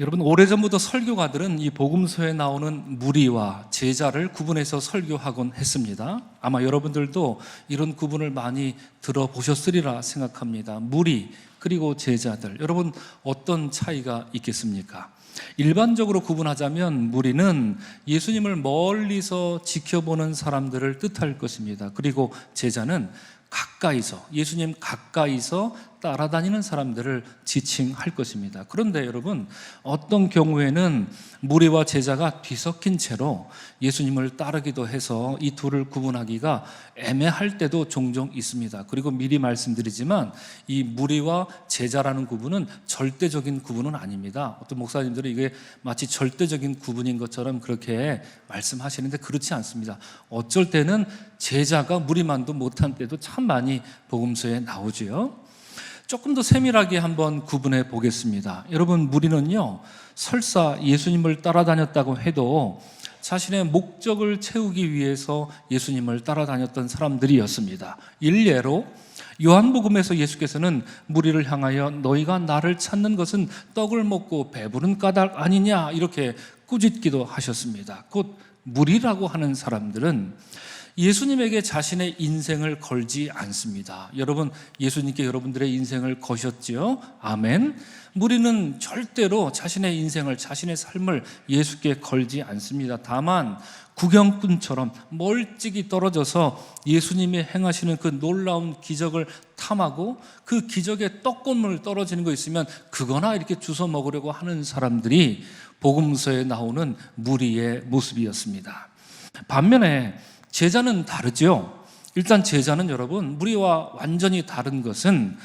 여러분 오래전부터 설교가들은 이 복음서에 나오는 무리와 제자를 구분해서 설교하곤 했습니다. 아마 여러분들도 이런 구분을 많이 들어보셨으리라 생각합니다. 무리 그리고 제자들 여러분 어떤 차이가 있겠습니까? 일반적으로 구분하자면 무리는 예수님을 멀리서 지켜보는 사람들을 뜻할 것입니다. 그리고 제자는 가까이서 예수님 가까이서 따라다니는 사람들을 지칭할 것입니다. 그런데 여러분 어떤 경우에는 무리와 제자가 뒤섞인 채로 예수님을 따르기도 해서 이 둘을 구분하기가 애매할 때도 종종 있습니다. 그리고 미리 말씀드리지만 이 무리와 제자라는 구분은 절대적인 구분은 아닙니다. 어떤 목사님들은 이게 마치 절대적인 구분인 것처럼 그렇게 말씀하시는데 그렇지 않습니다. 어쩔 때는 제자가 무리만도 못한 때도 참 많이 복음서에 나오지요. 조금 더 세밀하게 한번 구분해 보겠습니다. 여러분, 무리는요, 설사 예수님을 따라다녔다고 해도 자신의 목적을 채우기 위해서 예수님을 따라다녔던 사람들이었습니다. 일례로 요한복음에서 예수께서는 무리를 향하여 너희가 나를 찾는 것은 떡을 먹고 배부른 까닭 아니냐 이렇게 꾸짖기도 하셨습니다. 곧 무리라고 하는 사람들은 예수님에게 자신의 인생을 걸지 않습니다. 여러분, 예수님께 여러분들의 인생을 거셨지요? 아멘. 무리는 절대로 자신의 인생을, 자신의 삶을 예수께 걸지 않습니다. 다만, 구경꾼처럼 멀찍이 떨어져서 예수님이 행하시는 그 놀라운 기적을 탐하고 그 기적의 떡고물 떨어지는 거 있으면 그거나 이렇게 주워 먹으려고 하는 사람들이 복음서에 나오는 무리의 모습이었습니다. 반면에 제자는 다르죠. 일단 제자는 여러분, 무리와 완전히 다른 것은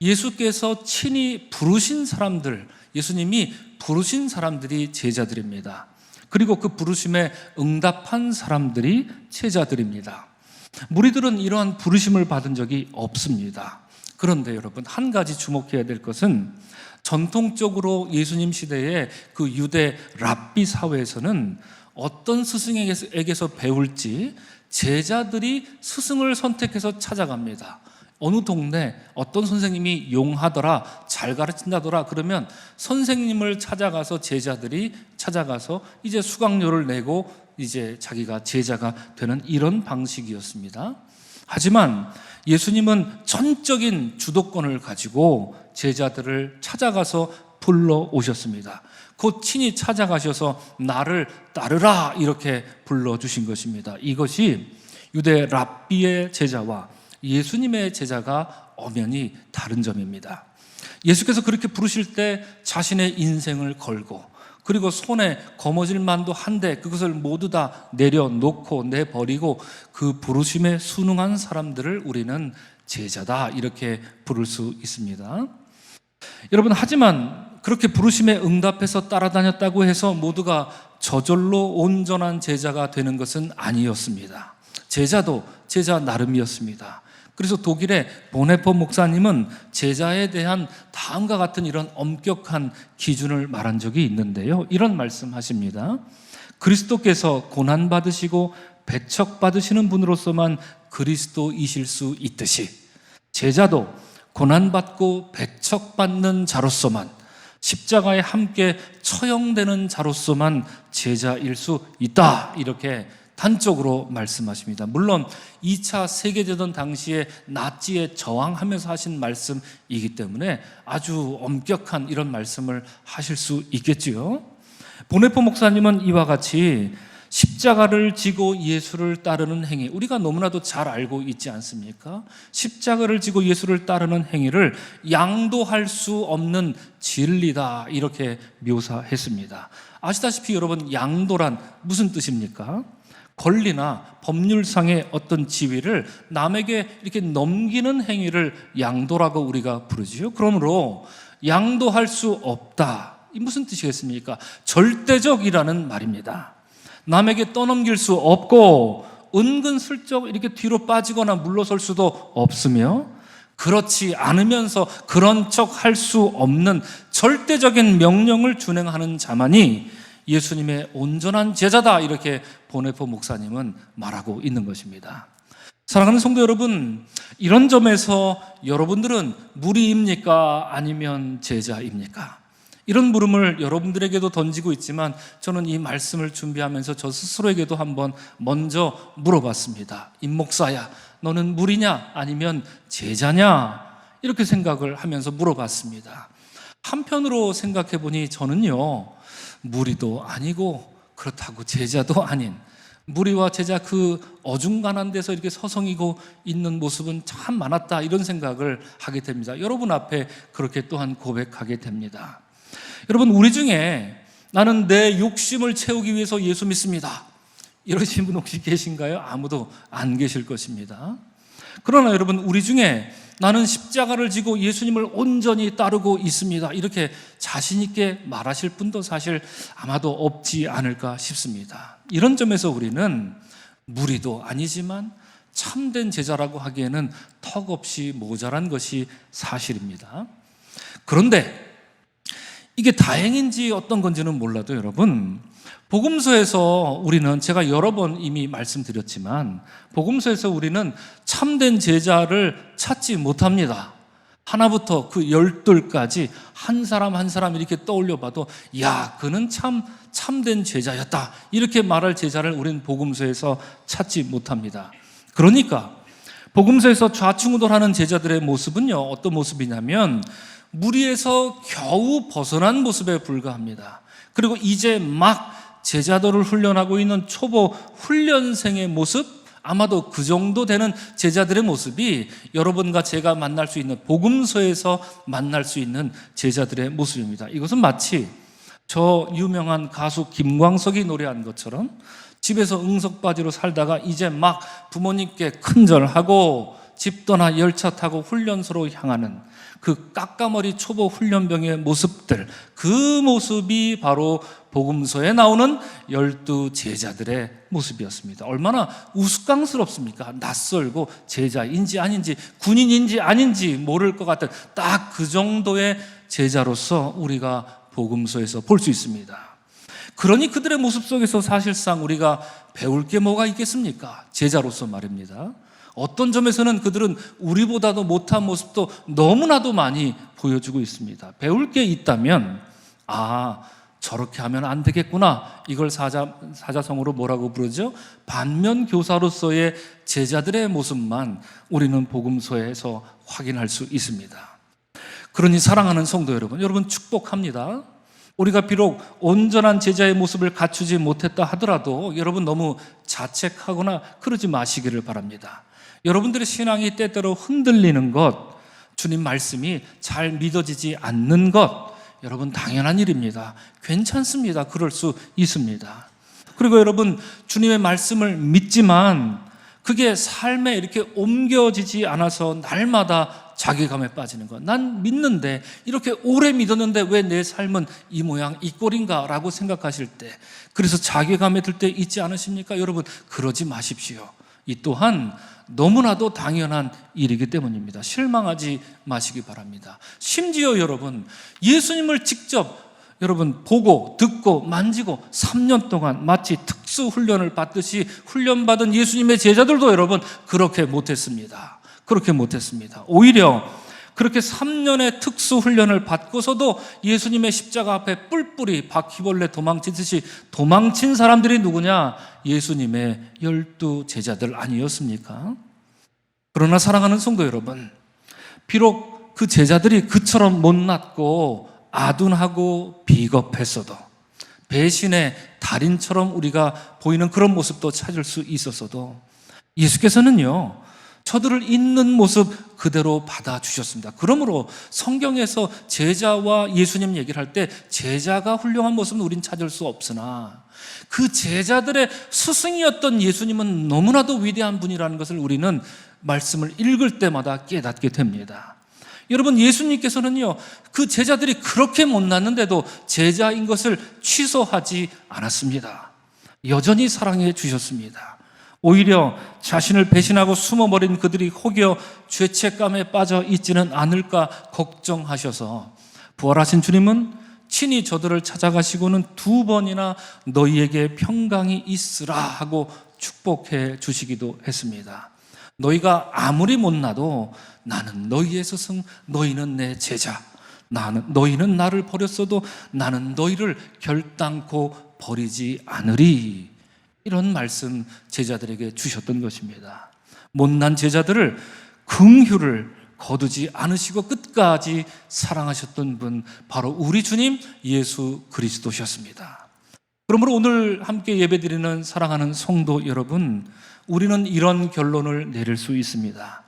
예수께서 친히 부르신 사람들, 예수님이 부르신 사람들이 제자들입니다. 그리고 그 부르심에 응답한 사람들이 제자들입니다. 무리들은 이러한 부르심을 받은 적이 없습니다. 그런데 여러분, 한 가지 주목해야 될 것은 전통적으로 예수님 시대의 그 유대 랍비 사회에서는 어떤 스승에게서 배울지 제자들이 스승을 선택해서 찾아갑니다. 어느 동네 어떤 선생님이 용하더라, 잘 가르친다더라, 그러면 선생님을 찾아가서 제자들이 찾아가서 이제 수강료를 내고 이제 자기가 제자가 되는 이런 방식이었습니다. 하지만 예수님은 전적인 주도권을 가지고 제자들을 찾아가서 불러 오셨습니다. 곧 친히 찾아가셔서 나를 따르라 이렇게 불러 주신 것입니다. 이것이 유대 랍비의 제자와 예수님의 제자가 엄연히 다른 점입니다. 예수께서 그렇게 부르실 때 자신의 인생을 걸고 그리고 손에 거머쥘 만도 한데 그것을 모두 다 내려놓고 내버리고 그 부르심에 순응한 사람들을 우리는 제자다 이렇게 부를 수 있습니다. 여러분 하지만 그렇게 부르심에 응답해서 따라다녔다고 해서 모두가 저절로 온전한 제자가 되는 것은 아니었습니다. 제자도 제자 나름이었습니다. 그래서 독일의 보네포 목사님은 제자에 대한 다음과 같은 이런 엄격한 기준을 말한 적이 있는데요. 이런 말씀하십니다. 그리스도께서 고난 받으시고 배척 받으시는 분으로서만 그리스도이실 수 있듯이 제자도 고난 받고 배척 받는 자로서만 십자가에 함께 처형되는 자로서만 제자일 수 있다. 이렇게 단적으로 말씀하십니다. 물론 2차 세계대전 당시에 나치에 저항하면서 하신 말씀이기 때문에 아주 엄격한 이런 말씀을 하실 수 있겠지요. 보네포 목사님은 이와 같이 십자가를 지고 예수를 따르는 행위, 우리가 너무나도 잘 알고 있지 않습니까? 십자가를 지고 예수를 따르는 행위를 양도할 수 없는 진리다, 이렇게 묘사했습니다. 아시다시피 여러분, 양도란 무슨 뜻입니까? 권리나 법률상의 어떤 지위를 남에게 이렇게 넘기는 행위를 양도라고 우리가 부르지요. 그러므로 양도할 수 없다. 이 무슨 뜻이겠습니까? 절대적이라는 말입니다. 남에게 떠넘길 수 없고 은근슬쩍 이렇게 뒤로 빠지거나 물러설 수도 없으며 그렇지 않으면서 그런 척 할 수 없는 절대적인 명령을 준행하는 자만이 예수님의 온전한 제자다 이렇게 보네포 목사님은 말하고 있는 것입니다. 사랑하는 성도 여러분, 이런 점에서 여러분들은 무리입니까? 아니면 제자입니까? 이런 물음을 여러분들에게도 던지고 있지만 저는 이 말씀을 준비하면서 저 스스로에게도 한번 먼저 물어봤습니다. 임 목사야, 너는 물이냐 아니면 제자냐? 이렇게 생각을 하면서 물어봤습니다. 한편으로 생각해 보니 저는요, 무리도 아니고 그렇다고 제자도 아닌 무리와 제자 그 어중간한 데서 이렇게 서성이고 있는 모습은 참 많았다 이런 생각을 하게 됩니다. 여러분 앞에 그렇게 또한 고백하게 됩니다. 여러분 우리 중에 나는 내 욕심을 채우기 위해서 예수 믿습니다. 이러신 분 혹시 계신가요? 아무도 안 계실 것입니다. 그러나 여러분 우리 중에 나는 십자가를 지고 예수님을 온전히 따르고 있습니다. 이렇게 자신 있게 말하실 분도 사실 아마도 없지 않을까 싶습니다. 이런 점에서 우리는 무리도 아니지만 참된 제자라고 하기에는 턱없이 모자란 것이 사실입니다. 그런데 이게 다행인지 어떤 건지는 몰라도 여러분 복음서에서 우리는 제가 여러 번 이미 말씀드렸지만 복음서에서 우리는 참된 제자를 찾지 못합니다. 하나부터 그 열둘까지 한 사람 한 사람 이렇게 떠올려 봐도 야, 그는 참 참된 제자였다. 이렇게 말할 제자를 우리는 복음서에서 찾지 못합니다. 그러니까 복음서에서 좌충우돌하는 제자들의 모습은요. 어떤 모습이냐면 무리에서 겨우 벗어난 모습에 불과합니다. 그리고 이제 막 제자들을 훈련하고 있는 초보 훈련생의 모습, 아마도 그 정도 되는 제자들의 모습이 여러분과 제가 만날 수 있는 복음서에서 만날 수 있는 제자들의 모습입니다. 이것은 마치 저 유명한 가수 김광석이 노래한 것처럼 집에서 응석바지로 살다가 이제 막 부모님께 큰절하고 집 떠나 열차 타고 훈련소로 향하는 그 깎아머리 초보 훈련병의 모습들, 그 모습이 바로 복음서에 나오는 열두 제자들의 모습이었습니다. 얼마나 우스꽝스럽습니까? 낯설고 제자인지 아닌지 군인인지 아닌지 모를 것 같은 딱 그 정도의 제자로서 우리가 복음서에서 볼 수 있습니다. 그러니 그들의 모습 속에서 사실상 우리가 배울 게 뭐가 있겠습니까? 제자로서 말입니다. 어떤 점에서는 그들은 우리보다도 못한 모습도 너무나도 많이 보여주고 있습니다. 배울 게 있다면, 아, 저렇게 하면 안 되겠구나. 이걸 사자, 사자성어로 뭐라고 부르죠? 반면 교사로서의 제자들의 모습만 우리는 복음서에서 확인할 수 있습니다. 그러니 사랑하는 성도 여러분, 여러분 축복합니다. 우리가 비록 온전한 제자의 모습을 갖추지 못했다 하더라도 여러분 너무 자책하거나 그러지 마시기를 바랍니다. 여러분들의 신앙이 때때로 흔들리는 것, 주님 말씀이 잘 믿어지지 않는 것, 여러분 당연한 일입니다. 괜찮습니다. 그럴 수 있습니다. 그리고 여러분 주님의 말씀을 믿지만 그게 삶에 이렇게 옮겨지지 않아서 날마다 자괴감에 빠지는 것. 난 믿는데 이렇게 오래 믿었는데 왜 내 삶은 이 모양 이 꼴인가 라고 생각하실 때 그래서 자괴감에 들 때 있지 않으십니까? 여러분 그러지 마십시오. 이 또한 너무나도 당연한 일이기 때문입니다. 실망하지 마시기 바랍니다. 심지어 여러분, 예수님을 직접 여러분 보고 듣고 만지고 3년 동안 마치 특수 훈련을 받듯이 훈련받은 예수님의 제자들도 여러분 그렇게 못했습니다. 그렇게 못했습니다. 오히려 그렇게 3년의 특수 훈련을 받고서도 예수님의 십자가 앞에 뿔뿔이 바퀴벌레 도망치듯이 도망친 사람들이 누구냐? 예수님의 열두 제자들 아니었습니까? 그러나 사랑하는 성도 여러분, 비록 그 제자들이 그처럼 못났고 아둔하고 비겁했어도 배신의 달인처럼 우리가 보이는 그런 모습도 찾을 수 있었어도 예수께서는요, 저들을 있는 모습 그대로 받아주셨습니다. 그러므로 성경에서 제자와 예수님 얘기를 할 때 제자가 훌륭한 모습은 우린 찾을 수 없으나 그 제자들의 스승이었던 예수님은 너무나도 위대한 분이라는 것을 우리는 말씀을 읽을 때마다 깨닫게 됩니다. 여러분, 예수님께서는요, 그 제자들이 그렇게 못났는데도 제자인 것을 취소하지 않았습니다. 여전히 사랑해 주셨습니다. 오히려 자신을 배신하고 숨어버린 그들이 혹여 죄책감에 빠져 있지는 않을까 걱정하셔서 부활하신 주님은 친히 저들을 찾아가시고는 두 번이나 너희에게 평강이 있으라 하고 축복해 주시기도 했습니다. 너희가 아무리 못나도 나는 너희의 스승, 너희는 내 제자. 나는 너희는 나를 버렸어도 나는 너희를 결단코 버리지 않으리. 이런 말씀 제자들에게 주셨던 것입니다. 못난 제자들을 긍휼을 거두지 않으시고 끝까지 사랑하셨던 분 바로 우리 주님 예수 그리스도셨습니다. 그러므로 오늘 함께 예배드리는 사랑하는 성도 여러분, 우리는 이런 결론을 내릴 수 있습니다.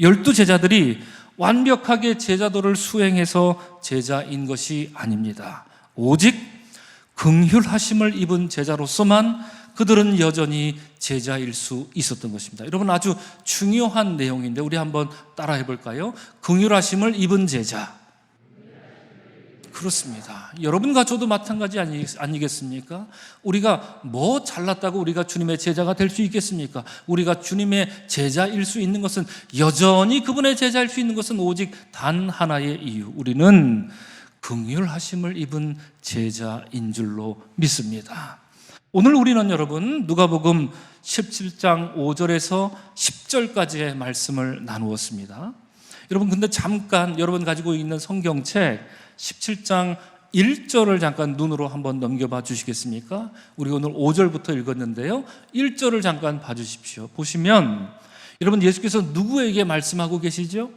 열두 제자들이 완벽하게 제자도를 수행해서 제자인 것이 아닙니다. 오직 긍휼하심을 입은 제자로서만 그들은 여전히 제자일 수 있었던 것입니다. 여러분 아주 중요한 내용인데 우리 한번 따라해 볼까요? 긍휼하심을 입은 제자. 그렇습니다. 여러분과 저도 마찬가지 아니, 아니겠습니까? 우리가 뭐 잘났다고 우리가 주님의 제자가 될 수 있겠습니까? 우리가 주님의 제자일 수 있는 것은 여전히 그분의 제자일 수 있는 것은 오직 단 하나의 이유. 우리는 긍휼하심을 입은 제자인 줄로 믿습니다. 오늘 우리는 여러분 누가복음 17장 5절에서 10절까지의 말씀을 나누었습니다. 여러분 근데 잠깐 여러분 가지고 있는 성경책 17장 1절을 잠깐 눈으로 한번 넘겨봐 주시겠습니까? 우리 오늘 5절부터 읽었는데요. 1절을 잠깐 봐 주십시오. 보시면 여러분 예수께서 누구에게 말씀하고 계시죠?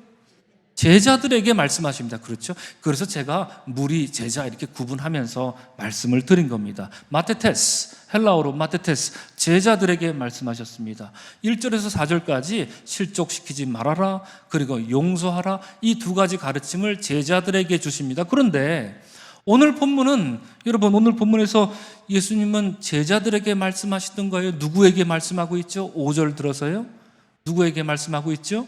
제자들에게 말씀하십니다. 그렇죠? 그래서 제가 무리 제자 이렇게 구분하면서 말씀을 드린 겁니다. 마테테스, 헬라어로 마테테스, 제자들에게 말씀하셨습니다. 1절에서 4절까지 실족시키지 말아라, 그리고 용서하라, 이 두 가지 가르침을 제자들에게 주십니다. 그런데 오늘 본문은, 여러분, 오늘 본문에서 예수님은 제자들에게 말씀하시던 거예요? 누구에게 말씀하고 있죠? 5절 들어서요? 누구에게 말씀하고 있죠?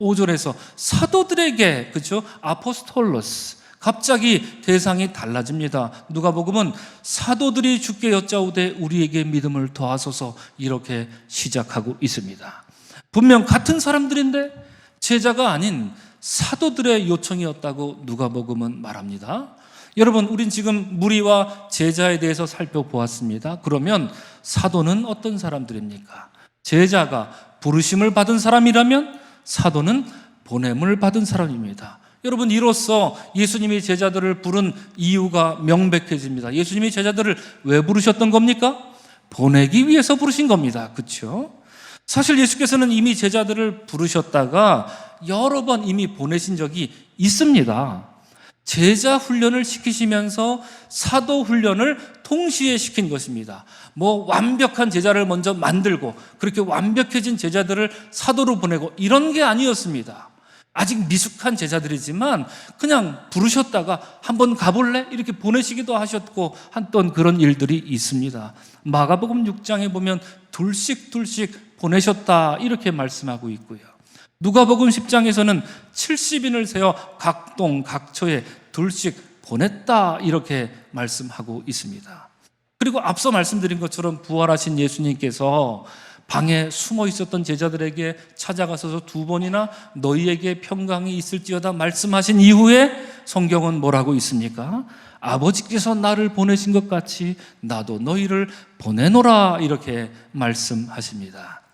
5절에서 사도들에게 그렇죠? 아포스톨로스 갑자기 대상이 달라집니다. 누가복음은 사도들이 주께 여짜오되 우리에게 믿음을 더하소서 이렇게 시작하고 있습니다. 분명 같은 사람들인데 제자가 아닌 사도들의 요청이었다고 누가복음은 말합니다. 여러분, 우린 지금 무리와 제자에 대해서 살펴보았습니다. 그러면 사도는 어떤 사람들입니까? 제자가 부르심을 받은 사람이라면 사도는 보냄을 받은 사람입니다. 여러분, 이로써 예수님이 제자들을 부른 이유가 명백해집니다. 예수님이 제자들을 왜 부르셨던 겁니까? 보내기 위해서 부르신 겁니다. 그렇죠? 사실 예수께서는 이미 제자들을 부르셨다가 여러 번 이미 보내신 적이 있습니다. 제자 훈련을 시키시면서 사도 훈련을 동시에 시킨 것입니다. 뭐 완벽한 제자를 먼저 만들고 그렇게 완벽해진 제자들을 사도로 보내고 이런 게 아니었습니다. 아직 미숙한 제자들이지만 그냥 부르셨다가 한번 가볼래? 이렇게 보내시기도 하셨고 한던 그런 일들이 있습니다. 마가복음 6장에 보면 둘씩 둘씩 보내셨다 이렇게 말씀하고 있고요. 누가복음 10장에서는 70인을 세워 각동 각처에 둘씩 보냈다 이렇게 말씀하고 있습니다. 그리고 앞서 말씀드린 것처럼 부활하신 예수님께서 방에 숨어 있었던 제자들에게 찾아가서 두 번이나 너희에게 평강이 있을지어다 말씀하신 이후에 성경은 뭐라고 있습니까? 아버지께서 나를 보내신 것 같이 나도 너희를 보내노라 이렇게 말씀하십니다.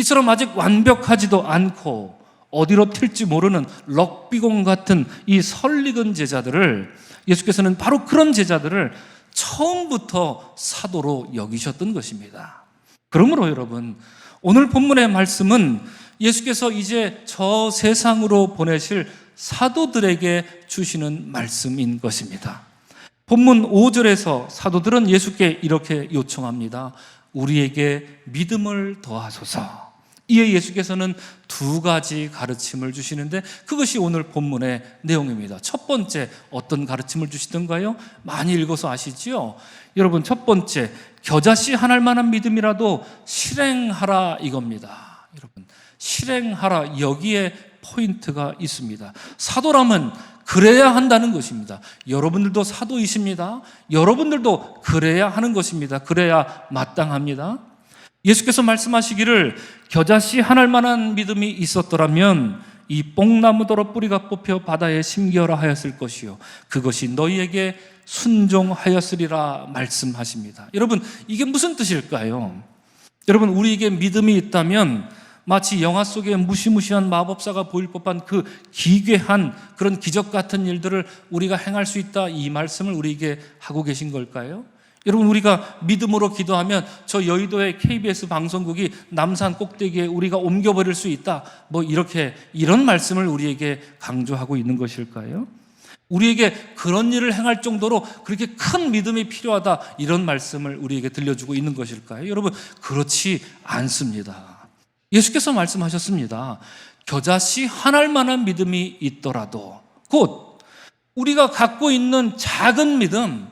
이처럼 아직 완벽하지도 않고 어디로 튈지 모르는 럭비공 같은 이 설익은 제자들을 예수께서는 바로 그런 제자들을 처음부터 사도로 여기셨던 것입니다. 그러므로 여러분, 오늘 본문의 말씀은 예수께서 이제 저 세상으로 보내실 사도들에게 주시는 말씀인 것입니다. 본문 5절에서 사도들은 예수께 이렇게 요청합니다. 우리에게 믿음을 더하소서. 이에 예수께서는 두 가지 가르침을 주시는데 그것이 오늘 본문의 내용입니다. 첫 번째 어떤 가르침을 주시던가요? 많이 읽어서 아시지요? 여러분 첫 번째 겨자씨 하나할 만한 믿음이라도 실행하라 이겁니다. 여러분 실행하라 여기에 포인트가 있습니다. 사도라면 그래야 한다는 것입니다. 여러분들도 사도이십니다. 여러분들도 그래야 하는 것입니다. 그래야 마땅합니다. 예수께서 말씀하시기를 겨자씨 하나할 만한 믿음이 있었더라면 이 뽕나무더러 뿌리가 뽑혀 바다에 심겨라 하였을 것이요 그것이 너희에게 순종하였으리라 말씀하십니다. 여러분 이게 무슨 뜻일까요? 여러분 우리에게 믿음이 있다면 마치 영화 속에 무시무시한 마법사가 보일 법한 그 기괴한 그런 기적 같은 일들을 우리가 행할 수 있다 이 말씀을 우리에게 하고 계신 걸까요? 여러분 우리가 믿음으로 기도하면 저 여의도의 KBS 방송국이 남산 꼭대기에 우리가 옮겨버릴 수 있다. 뭐 이렇게 이런 말씀을 우리에게 강조하고 있는 것일까요? 우리에게 그런 일을 행할 정도로 그렇게 큰 믿음이 필요하다 이런 말씀을 우리에게 들려주고 있는 것일까요? 여러분 그렇지 않습니다. 예수께서 말씀하셨습니다. 겨자씨 한 알만한 믿음이 있더라도 곧 우리가 갖고 있는 작은 믿음,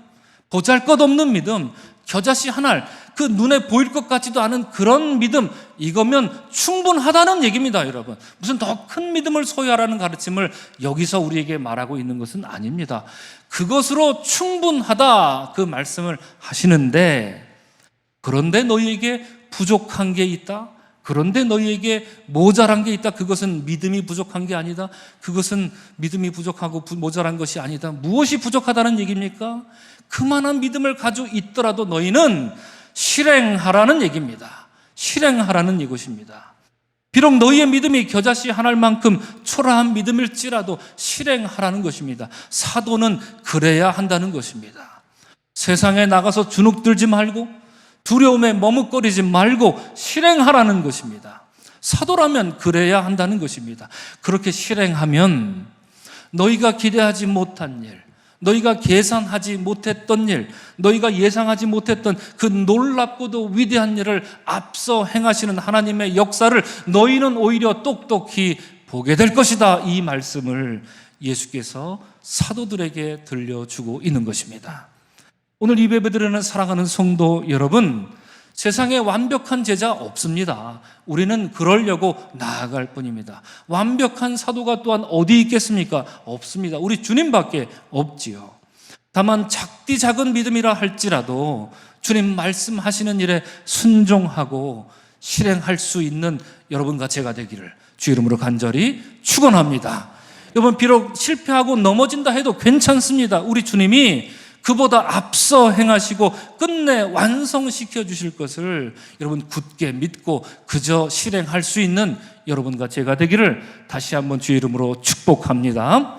보잘 것 없는 믿음, 겨자씨 한 알, 그 눈에 보일 것 같지도 않은 그런 믿음, 이거면 충분하다는 얘기입니다, 여러분. 무슨 더 큰 믿음을 소유하라는 가르침을 여기서 우리에게 말하고 있는 것은 아닙니다. 그것으로 충분하다 그 말씀을 하시는데, 그런데 너희에게 부족한 게 있다? 그런데 너희에게 모자란 게 있다. 그것은 믿음이 부족한 게 아니다. 그것은 믿음이 부족하고 부- 모자란 것이 아니다. 무엇이 부족하다는 얘기입니까? 그만한 믿음을 가지고 있더라도 너희는 실행하라는 얘기입니다. 실행하라는 이것입니다. 비록 너희의 믿음이 겨자씨 하나만큼 초라한 믿음일지라도 실행하라는 것입니다. 사도는 그래야 한다는 것입니다. 세상에 나가서 주눅 들지 말고 두려움에 머뭇거리지 말고 실행하라는 것입니다. 사도라면 그래야 한다는 것입니다. 그렇게 실행하면 너희가 기대하지 못한 일, 너희가 계산하지 못했던 일, 너희가 예상하지 못했던 그 놀랍고도 위대한 일을 앞서 행하시는 하나님의 역사를 너희는 오히려 똑똑히 보게 될 것이다. 이 말씀을 예수께서 사도들에게 들려주고 있는 것입니다. 오늘 이 예배드리는 사랑하는 성도 여러분, 세상에 완벽한 제자 없습니다. 우리는 그러려고 나아갈 뿐입니다. 완벽한 사도가 또한 어디 있겠습니까? 없습니다. 우리 주님밖에 없지요. 다만 작디 작은 믿음이라 할지라도 주님 말씀하시는 일에 순종하고 실행할 수 있는 여러분과 제가 되기를 주 이름으로 간절히 축원합니다. 여러분 비록 실패하고 넘어진다 해도 괜찮습니다. 우리 주님이 그보다 앞서 행하시고 끝내 완성시켜 주실 것을 여러분 굳게 믿고 그저 실행할 수 있는 여러분과 제가 되기를 다시 한번 주의 이름으로 축복합니다.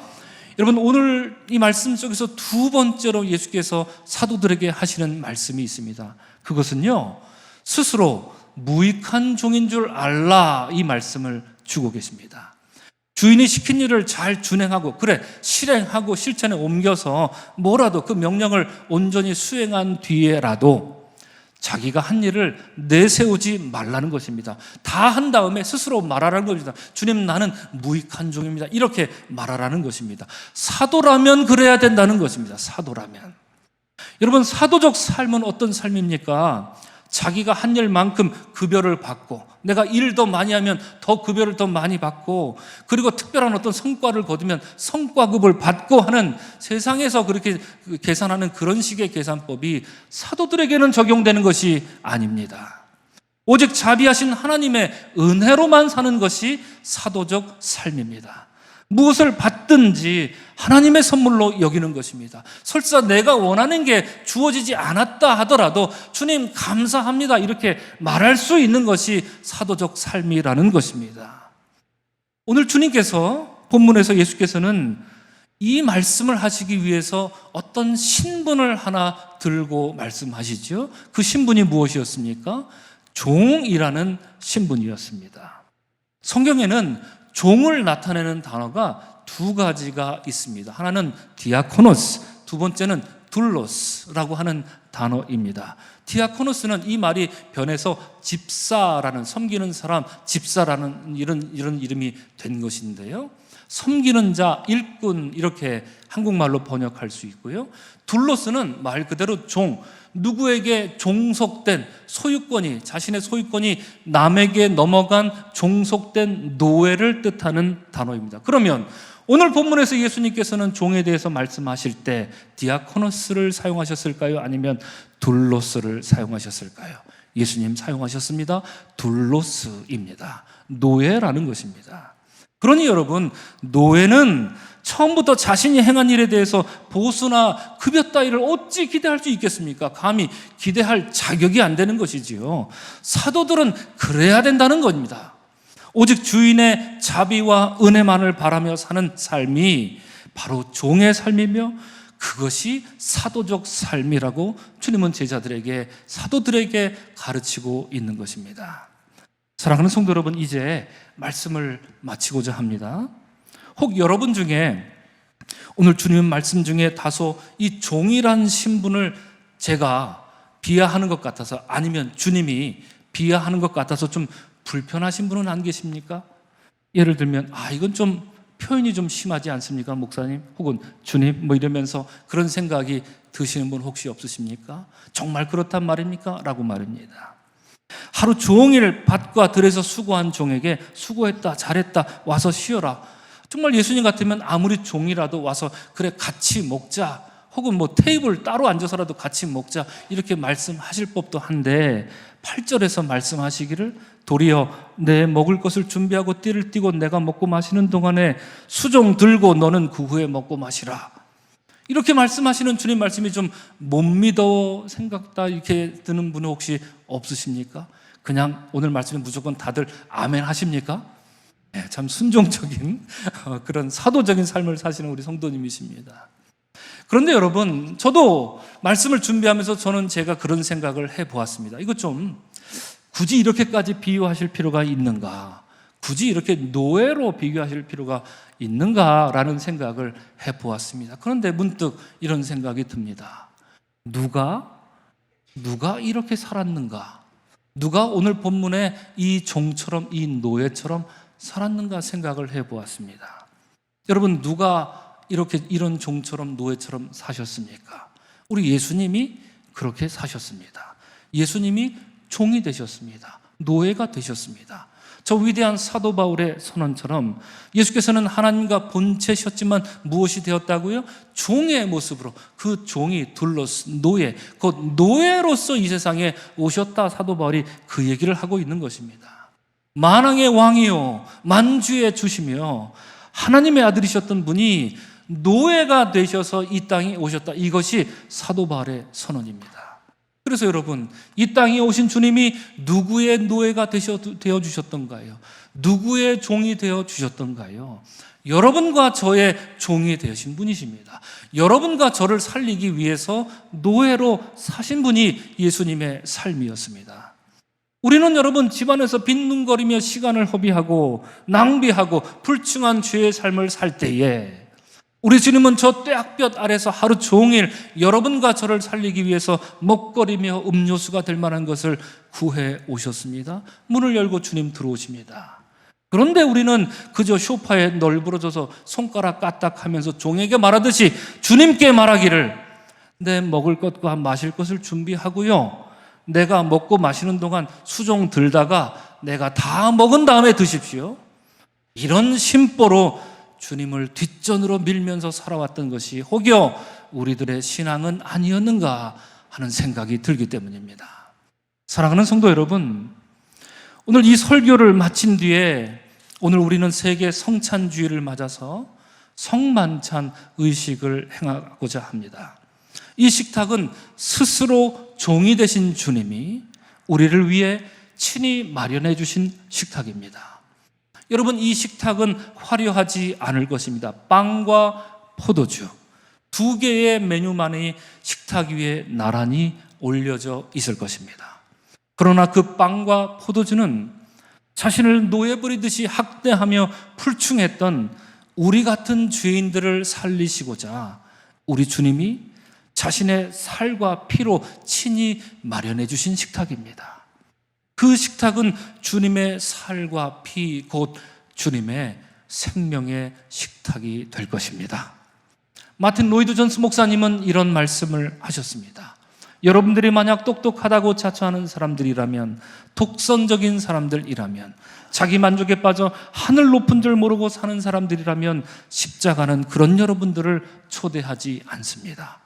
여러분 오늘 이 말씀 속에서 두 번째로 예수께서 사도들에게 하시는 말씀이 있습니다. 그것은요 스스로 무익한 종인 줄 알라 이 말씀을 주고 계십니다. 주인이 시킨 일을 잘 준행하고 그래 실행하고 실천에 옮겨서 뭐라도 그 명령을 온전히 수행한 뒤에라도 자기가 한 일을 내세우지 말라는 것입니다. 다 한 다음에 스스로 말하라는 겁니다. 주님 나는 무익한 종입니다. 이렇게 말하라는 것입니다. 사도라면 그래야 된다는 것입니다. 사도라면. 여러분 사도적 삶은 어떤 삶입니까? 자기가 한 일만큼 급여를 받고 내가 일더 많이 하면 더 급여를 더 많이 받고 그리고 특별한 어떤 성과를 거두면 성과급을 받고 하는 세상에서 그렇게 계산하는 그런 식의 계산법이 사도들에게는 적용되는 것이 아닙니다. 오직 자비하신 하나님의 은혜로만 사는 것이 사도적 삶입니다. 무엇을 받든지 하나님의 선물로 여기는 것입니다. 설사 내가 원하는 게 주어지지 않았다 하더라도 주님 감사합니다. 이렇게 말할 수 있는 것이 사도적 삶이라는 것입니다. 오늘 주님께서 본문에서 예수께서는 이 말씀을 하시기 위해서 어떤 신분을 하나 들고 말씀하시죠. 그 신분이 무엇이었습니까? 종이라는 신분이었습니다. 성경에는 종을 나타내는 단어가 두 가지가 있습니다. 하나는 디아코노스, 두 번째는 둘로스라고 하는 단어입니다. 디아코노스는 이 말이 변해서 집사라는 섬기는 사람, 집사라는 이런 이런 이름이 된 것인데요. 섬기는 자, 일꾼 이렇게 한국말로 번역할 수 있고요. 둘로스는 말 그대로 종, 누구에게 종속된 소유권이 자신의 소유권이 남에게 넘어간 종속된 노예를 뜻하는 단어입니다. 그러면 오늘 본문에서 예수님께서는 종에 대해서 말씀하실 때 디아코노스를 사용하셨을까요? 아니면 둘로스를 사용하셨을까요? 예수님 사용하셨습니다. 둘로스입니다. 노예라는 것입니다. 그러니 여러분, 노예는 처음부터 자신이 행한 일에 대해서 보수나 급여 따위를 어찌 기대할 수 있겠습니까? 감히 기대할 자격이 안 되는 것이지요. 사도들은 그래야 된다는 겁니다. 오직 주인의 자비와 은혜만을 바라며 사는 삶이 바로 종의 삶이며 그것이 사도적 삶이라고 주님은 제자들에게 사도들에게 가르치고 있는 것입니다. 사랑하는 성도 여러분, 이제 말씀을 마치고자 합니다. 혹 여러분 중에 오늘 주님 말씀 중에 다소 이 종이란 신분을 제가 비하하는 것 같아서 아니면 주님이 비하하는 것 같아서 좀 불편하신 분은 안 계십니까? 예를 들면 아 이건 좀 표현이 좀 심하지 않습니까, 목사님? 혹은 주님 뭐 이러면서 그런 생각이 드시는 분 혹시 없으십니까? 정말 그렇단 말입니까? 라고 말입니다. 하루 종일 밭과 들에서 수고한 종에게 수고했다, 잘했다, 와서 쉬어라. 정말 예수님 같으면 아무리 종이라도 와서 그래 같이 먹자. 혹은 뭐 테이블 따로 앉아서라도 같이 먹자. 이렇게 말씀하실 법도 한데 8절에서 말씀하시기를 도리어 내 먹을 것을 준비하고 띠를 띠고 내가 먹고 마시는 동안에 수종 들고 너는 그 후에 먹고 마시라. 이렇게 말씀하시는 주님 말씀이 좀 못 믿어 생각다 이렇게 드는 분은 혹시 없으십니까? 그냥 오늘 말씀에 무조건 다들 아멘 하십니까? 네, 참 순종적인 어, 그런 사도적인 삶을 사시는 우리 성도님이십니다. 그런데 여러분, 저도 말씀을 준비하면서 저는 제가 그런 생각을 해 보았습니다. 이거 좀 굳이 이렇게까지 비유하실 필요가 있는가? 굳이 이렇게 노예로 비교하실 필요가 있는가라는 생각을 해 보았습니다. 그런데 문득 이런 생각이 듭니다. 누가 누가 이렇게 살았는가? 누가 오늘 본문에 이 종처럼 이 노예처럼 살았는가 생각을 해 보았습니다. 여러분 누가 이렇게 이런 종처럼 노예처럼 사셨습니까? 우리 예수님이 그렇게 사셨습니다. 예수님이 종이 되셨습니다. 노예가 되셨습니다. 저 위대한 사도 바울의 선언처럼 예수께서는 하나님과 본체셨지만 무엇이 되었다고요? 종의 모습으로 그 종이 둘러스 노예, 곧 노예로서 이 세상에 오셨다 사도 바울이 그 얘기를 하고 있는 것입니다. 만왕의 왕이요 만주의 주시며 하나님의 아들이셨던 분이 노예가 되셔서 이 땅에 오셨다. 이것이 사도 바울의 선언입니다. 그래서 여러분, 이 땅에 오신 주님이 누구의 노예가 되어 주셨던가요? 누구의 종이 되어 주셨던가요? 여러분과 저의 종이 되신 분이십니다. 여러분과 저를 살리기 위해서 노예로 사신 분이 예수님의 삶이었습니다. 우리는 여러분 집안에서 빈둥거리며 시간을 허비하고 낭비하고 불충한 죄의 삶을 살 때에 우리 주님은 저 떼약볕 아래서 하루 종일 여러분과 저를 살리기 위해서 먹거리며 음료수가 될 만한 것을 구해 오셨습니다. 문을 열고 주님 들어오십니다. 그런데 우리는 그저 쇼파에 널브러져서 손가락 까딱하면서 종에게 말하듯이 주님께 말하기를 내 먹을 것과 마실 것을 준비하고요. 내가 먹고 마시는 동안 수종 들다가 내가 다 먹은 다음에 드십시오. 이런 심보로 주님을 뒷전으로 밀면서 살아왔던 것이 혹여 우리들의 신앙은 아니었는가 하는 생각이 들기 때문입니다. 사랑하는 성도 여러분, 오늘 이 설교를 마친 뒤에 오늘 우리는 세계 성찬주의를 맞아서 성만찬 의식을 행하고자 합니다. 이 식탁은 스스로 종이 되신 주님이 우리를 위해 친히 마련해 주신 식탁입니다. 여러분 이 식탁은 화려하지 않을 것입니다. 빵과 포도주 두 개의 메뉴만이 식탁 위에 나란히 올려져 있을 것입니다. 그러나 그 빵과 포도주는 자신을 노예 부리듯이 학대하며 풀충했던 우리 같은 죄인들을 살리시고자 우리 주님이 자신의 살과 피로 친히 마련해 주신 식탁입니다. 그 식탁은 주님의 살과 피, 곧 주님의 생명의 식탁이 될 것입니다. 마틴 로이드 존스 목사님은 이런 말씀을 하셨습니다. 여러분들이 만약 똑똑하다고 자처하는 사람들이라면, 독선적인 사람들이라면, 자기 만족에 빠져 하늘 높은 줄 모르고 사는 사람들이라면 십자가는 그런 여러분들을 초대하지 않습니다.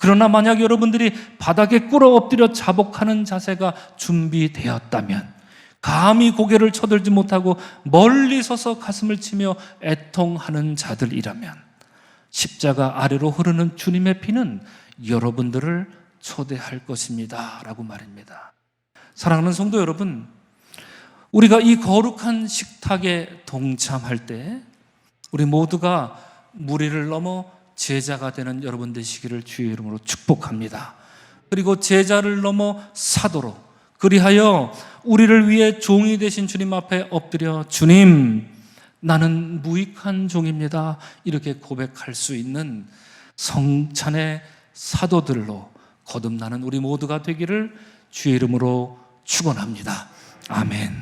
그러나 만약 여러분들이 바닥에 꿇어 엎드려 자복하는 자세가 준비되었다면 감히 고개를 쳐들지 못하고 멀리 서서 가슴을 치며 애통하는 자들이라면 십자가 아래로 흐르는 주님의 피는 여러분들을 초대할 것입니다. 라고 말입니다. 사랑하는 성도 여러분, 우리가 이 거룩한 식탁에 동참할 때 우리 모두가 무리를 넘어 제자가 되는 여러분 되시기를 주의 이름으로 축복합니다. 그리고 제자를 넘어 사도로 그리하여 우리를 위해 종이 되신 주님 앞에 엎드려 주님 나는 무익한 종입니다. 이렇게 고백할 수 있는 성찬의 사도들로 거듭나는 우리 모두가 되기를 주의 이름으로 축원합니다. 아멘.